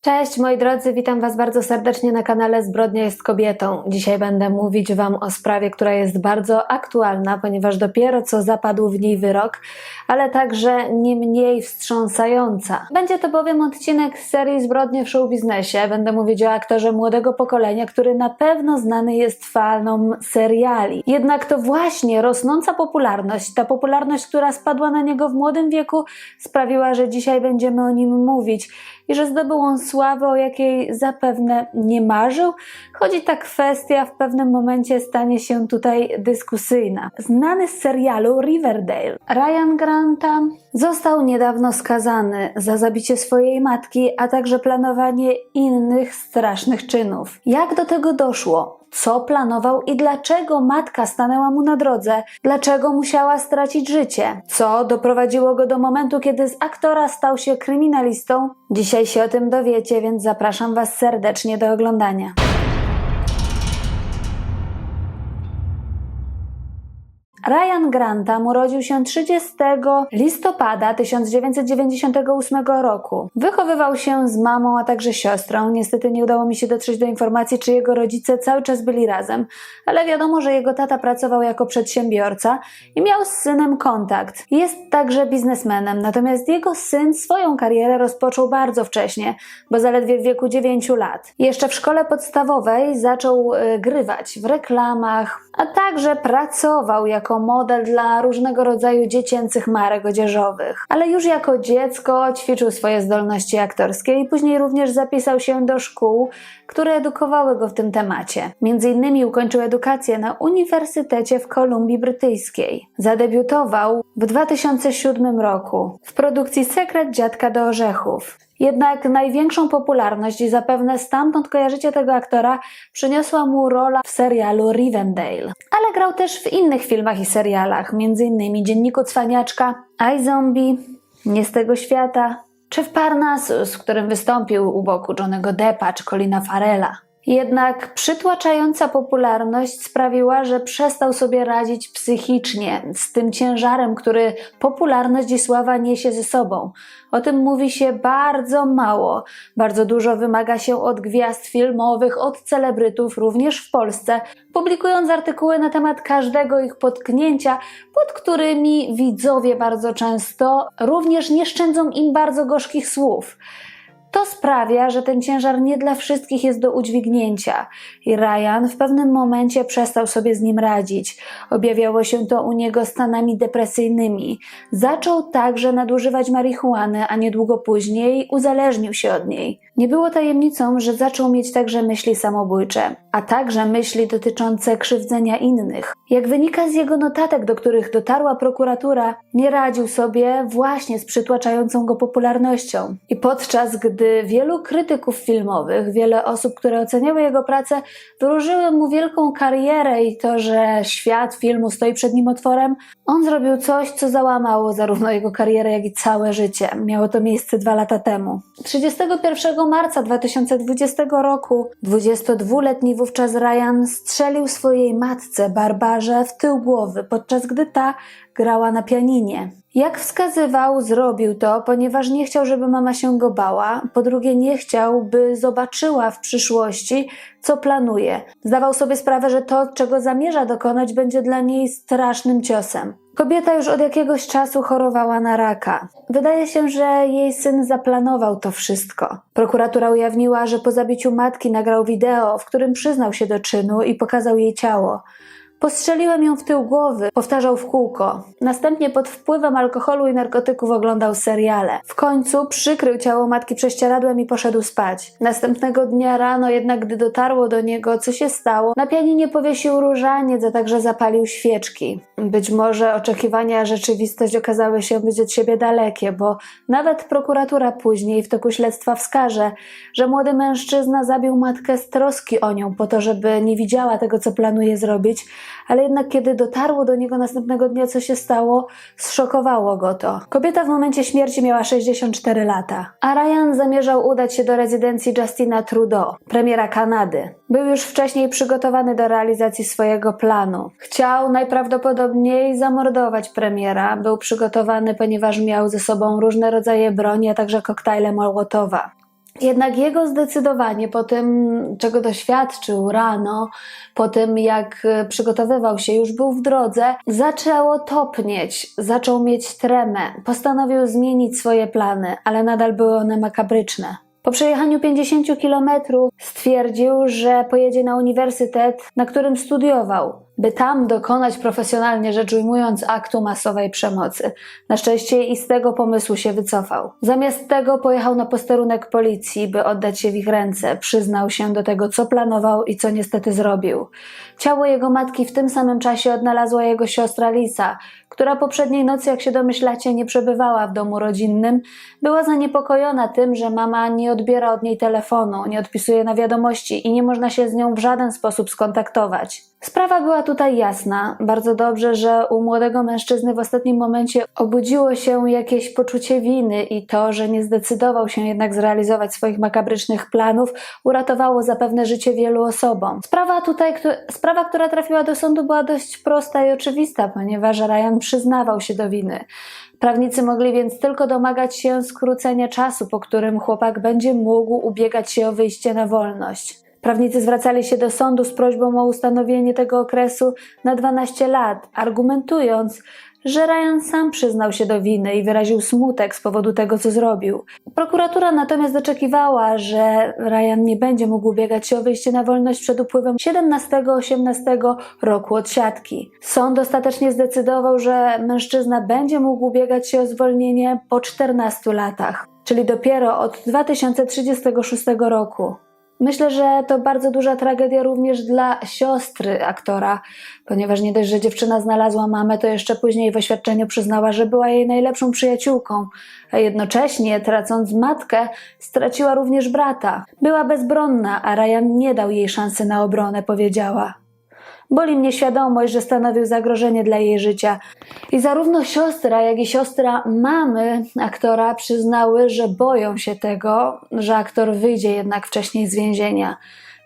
Cześć moi drodzy, witam Was bardzo serdecznie na kanale Zbrodnia jest kobietą. Dzisiaj będę mówić Wam o sprawie, która jest bardzo aktualna, ponieważ dopiero co zapadł w niej wyrok, ale także nie mniej wstrząsająca. Będzie to bowiem odcinek z serii Zbrodnie w show biznesie. Będę mówić o aktorze młodego pokolenia, który na pewno znany jest fanom seriali. Jednak to właśnie rosnąca popularność, ta popularność, która spadła na niego w młodym wieku, sprawiła, że dzisiaj będziemy o nim mówić i że zdobył on sławę, o jakiej zapewne nie marzył, choć ta kwestia w pewnym momencie stanie się tutaj dyskusyjna. Znany z serialu Riverdale, Ryan Granta został niedawno skazany za zabicie swojej matki, a także planowanie innych strasznych czynów. Jak do tego doszło? Co planował i dlaczego matka stanęła mu na drodze, dlaczego musiała stracić życie, co doprowadziło go do momentu, kiedy z aktora stał się kryminalistą. Dzisiaj się o tym dowiecie, więc zapraszam Was serdecznie do oglądania. Ryan Grantham urodził się 30 listopada 1998 roku. Wychowywał się z mamą, a także siostrą. Niestety nie udało mi się dotrzeć do informacji, czy jego rodzice cały czas byli razem, ale wiadomo, że jego tata pracował jako przedsiębiorca i miał z synem kontakt. Jest także biznesmenem, natomiast jego syn swoją karierę rozpoczął bardzo wcześnie, bo zaledwie w wieku 9 lat. Jeszcze w szkole podstawowej zaczął y, grywać w reklamach, a także pracował jako model dla różnego rodzaju dziecięcych marek odzieżowych. Ale już jako dziecko ćwiczył swoje zdolności aktorskie i później również zapisał się do szkół, które edukowały go w tym temacie. Między innymi ukończył edukację na Uniwersytecie w Kolumbii Brytyjskiej. Zadebiutował w 2007 roku w produkcji Sekret Dziadka do Orzechów. Jednak największą popularność i zapewne stamtąd kojarzycie tego aktora przyniosła mu rola w serialu Rivendale. Ale grał też w innych filmach i serialach, m.in. Dzienniku Cwaniaczka, iZombie, Nie z tego świata, czy w Parnassus, w którym wystąpił u boku Johnego Deppa czy Colina Farella. Jednak przytłaczająca popularność sprawiła, że przestał sobie radzić psychicznie z tym ciężarem, który popularność i sława niesie ze sobą. O tym mówi się bardzo mało. Bardzo dużo wymaga się od gwiazd filmowych, od celebrytów, również w Polsce, publikując artykuły na temat każdego ich potknięcia, pod którymi widzowie bardzo często również nie szczędzą im bardzo gorzkich słów. To sprawia, że ten ciężar nie dla wszystkich jest do udźwignięcia i Ryan w pewnym momencie przestał sobie z nim radzić. Objawiało się to u niego stanami depresyjnymi. Zaczął także nadużywać marihuany, a niedługo później uzależnił się od niej. Nie było tajemnicą, że zaczął mieć także myśli samobójcze, a także myśli dotyczące krzywdzenia innych. Jak wynika z jego notatek, do których dotarła prokuratura, nie radził sobie właśnie z przytłaczającą go popularnością. I podczas gdy wielu krytyków filmowych, wiele osób, które oceniały jego pracę, wyróżyły mu wielką karierę i to, że świat filmu stoi przed nim otworem, on zrobił coś, co załamało zarówno jego karierę, jak i całe życie. Miało to miejsce dwa lata temu. 31 marca 2020 roku 22-letni wówczas Ryan strzelił swojej matce Barbarze w tył głowy, podczas gdy ta grała na pianinie. Jak wskazywał, zrobił to, ponieważ nie chciał, żeby mama się go bała. Po drugie, nie chciał, by zobaczyła w przyszłości, co planuje. Zdawał sobie sprawę, że to, czego zamierza dokonać, będzie dla niej strasznym ciosem. Kobieta już od jakiegoś czasu chorowała na raka. Wydaje się, że jej syn zaplanował to wszystko. Prokuratura ujawniła, że po zabiciu matki nagrał wideo, w którym przyznał się do czynu i pokazał jej ciało. Postrzeliłem ją w tył głowy, powtarzał w kółko. Następnie pod wpływem alkoholu i narkotyków oglądał seriale. W końcu przykrył ciało matki prześcieradłem i poszedł spać. Następnego dnia rano jednak, gdy dotarło do niego, co się stało, na pianinie powiesił różaniec, a także zapalił świeczki. Być może oczekiwania, rzeczywistość okazały się być od siebie dalekie, bo nawet prokuratura później w toku śledztwa wskaże, że młody mężczyzna zabił matkę z troski o nią po to, żeby nie widziała tego, co planuje zrobić, ale jednak kiedy dotarło do niego następnego dnia, co się stało, zszokowało go to. Kobieta w momencie śmierci miała 64 lata, a Ryan zamierzał udać się do rezydencji Justina Trudeau, premiera Kanady. Był już wcześniej przygotowany do realizacji swojego planu. Chciał najprawdopodobniej zamordować premiera. Był przygotowany, ponieważ miał ze sobą różne rodzaje broni, a także koktajle Mołotowa. Jednak jego zdecydowanie po tym, czego doświadczył rano, po tym jak e, przygotowywał się, już był w drodze, zaczęło topnieć, zaczął mieć tremę, postanowił zmienić swoje plany, ale nadal były one makabryczne. Po przejechaniu 50 kilometrów stwierdził, że pojedzie na uniwersytet, na którym studiował, by tam dokonać profesjonalnie rzecz ujmując aktu masowej przemocy. Na szczęście i z tego pomysłu się wycofał. Zamiast tego pojechał na posterunek policji, by oddać się w ich ręce. Przyznał się do tego, co planował i co niestety zrobił. Ciało jego matki w tym samym czasie odnalazła jego siostra Lisa, która poprzedniej nocy, jak się domyślacie, nie przebywała w domu rodzinnym. Była zaniepokojona tym, że mama nie odbiera od niej telefonu, nie odpisuje na wiadomości i nie można się z nią w żaden sposób skontaktować. Sprawa była tutaj jasna. Bardzo dobrze, że u młodego mężczyzny w ostatnim momencie obudziło się jakieś poczucie winy i to, że nie zdecydował się jednak zrealizować swoich makabrycznych planów, uratowało zapewne życie wielu osobom. Sprawa tutaj, sprawa, która trafiła do sądu była dość prosta i oczywista, ponieważ Ryan przyznawał się do winy. Prawnicy mogli więc tylko domagać się skrócenia czasu, po którym chłopak będzie mógł ubiegać się o wyjście na wolność. Prawnicy zwracali się do sądu z prośbą o ustanowienie tego okresu na 12 lat, argumentując, że Ryan sam przyznał się do winy i wyraził smutek z powodu tego, co zrobił. Prokuratura natomiast oczekiwała, że Ryan nie będzie mógł ubiegać się o wyjście na wolność przed upływem 17-18 roku od siatki. Sąd ostatecznie zdecydował, że mężczyzna będzie mógł ubiegać się o zwolnienie po 14 latach, czyli dopiero od 2036 roku. Myślę, że to bardzo duża tragedia również dla siostry aktora, ponieważ nie dość, że dziewczyna znalazła mamę, to jeszcze później w oświadczeniu przyznała, że była jej najlepszą przyjaciółką, a jednocześnie, tracąc matkę, straciła również brata. Była bezbronna, a Ryan nie dał jej szansy na obronę, powiedziała. Boli mnie świadomość, że stanowił zagrożenie dla jej życia. I zarówno siostra, jak i siostra mamy aktora przyznały, że boją się tego, że aktor wyjdzie jednak wcześniej z więzienia.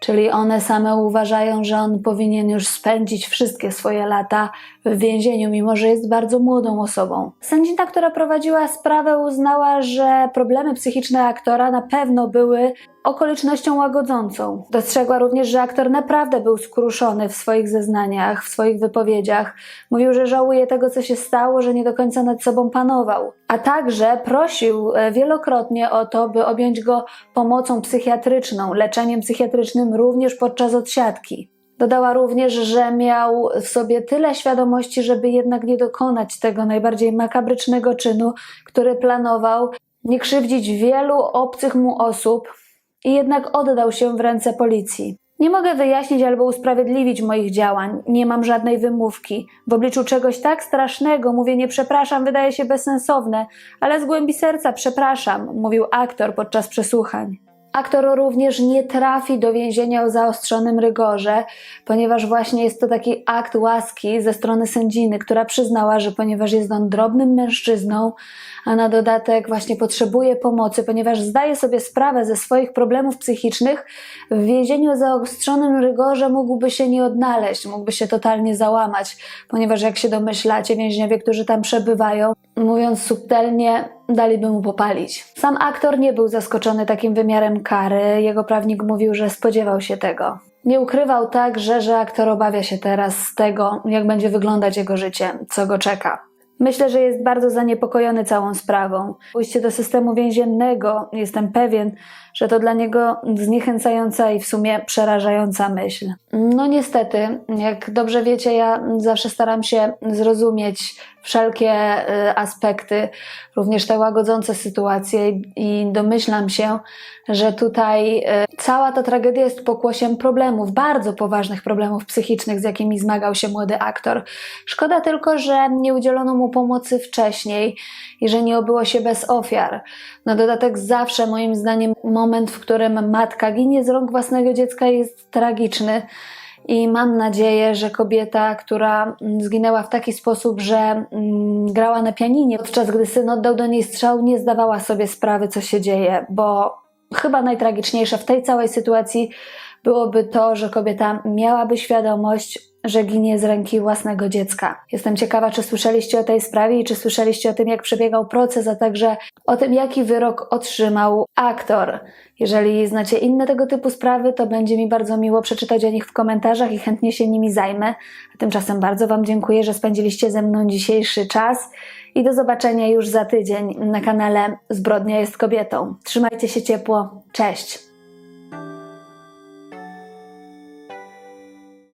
Czyli one same uważają, że on powinien już spędzić wszystkie swoje lata w więzieniu, mimo że jest bardzo młodą osobą. Sędzina, która prowadziła sprawę, uznała, że problemy psychiczne aktora na pewno były okolicznością łagodzącą. Dostrzegła również, że aktor naprawdę był skruszony w swoich zeznaniach, w swoich wypowiedziach. Mówił, że żałuje tego, co się stało, że nie do końca nad sobą panował. A także prosił e, wielokrotnie o to, by objąć go pomocą psychiatryczną, leczeniem psychiatrycznym również podczas odsiadki. Dodała również, że miał w sobie tyle świadomości, żeby jednak nie dokonać tego najbardziej makabrycznego czynu, który planował, nie krzywdzić wielu obcych mu osób, i jednak oddał się w ręce policji. Nie mogę wyjaśnić albo usprawiedliwić moich działań, nie mam żadnej wymówki. W obliczu czegoś tak strasznego mówienie przepraszam wydaje się bezsensowne, ale z głębi serca przepraszam, mówił aktor podczas przesłuchań. Aktor również nie trafi do więzienia o zaostrzonym rygorze, ponieważ właśnie jest to taki akt łaski ze strony sędziny, która przyznała, że ponieważ jest on drobnym mężczyzną, a na dodatek właśnie potrzebuje pomocy, ponieważ zdaje sobie sprawę ze swoich problemów psychicznych, w więzieniu o zaostrzonym rygorze mógłby się nie odnaleźć, mógłby się totalnie załamać, ponieważ jak się domyślacie, więźniowie, którzy tam przebywają, mówiąc subtelnie, daliby mu popalić. Sam aktor nie był zaskoczony takim wymiarem kary, jego prawnik mówił, że spodziewał się tego. Nie ukrywał także, że aktor obawia się teraz tego, jak będzie wyglądać jego życie, co go czeka. Myślę, że jest bardzo zaniepokojony całą sprawą. Pójście do systemu więziennego, jestem pewien, że to dla niego zniechęcająca i w sumie przerażająca myśl. No niestety, jak dobrze wiecie, ja zawsze staram się zrozumieć wszelkie y, aspekty, również te łagodzące sytuacje i domyślam się, że tutaj y, cała ta tragedia jest pokłosiem problemów, bardzo poważnych problemów psychicznych, z jakimi zmagał się młody aktor. Szkoda tylko, że nie udzielono mu pomocy wcześniej i że nie obyło się bez ofiar. Na dodatek zawsze moim zdaniem moment, w którym matka ginie z rąk własnego dziecka jest tragiczny. I mam nadzieję, że kobieta, która zginęła w taki sposób, że mm, grała na pianinie, podczas gdy syn oddał do niej strzał, nie zdawała sobie sprawy, co się dzieje, bo chyba najtragiczniejsze w tej całej sytuacji byłoby to, że kobieta miałaby świadomość, że ginie z ręki własnego dziecka. Jestem ciekawa, czy słyszeliście o tej sprawie i czy słyszeliście o tym, jak przebiegał proces, a także o tym, jaki wyrok otrzymał aktor. Jeżeli znacie inne tego typu sprawy, to będzie mi bardzo miło przeczytać o nich w komentarzach i chętnie się nimi zajmę. A tymczasem bardzo Wam dziękuję, że spędziliście ze mną dzisiejszy czas i do zobaczenia już za tydzień na kanale Zbrodnia jest kobietą. Trzymajcie się ciepło. Cześć!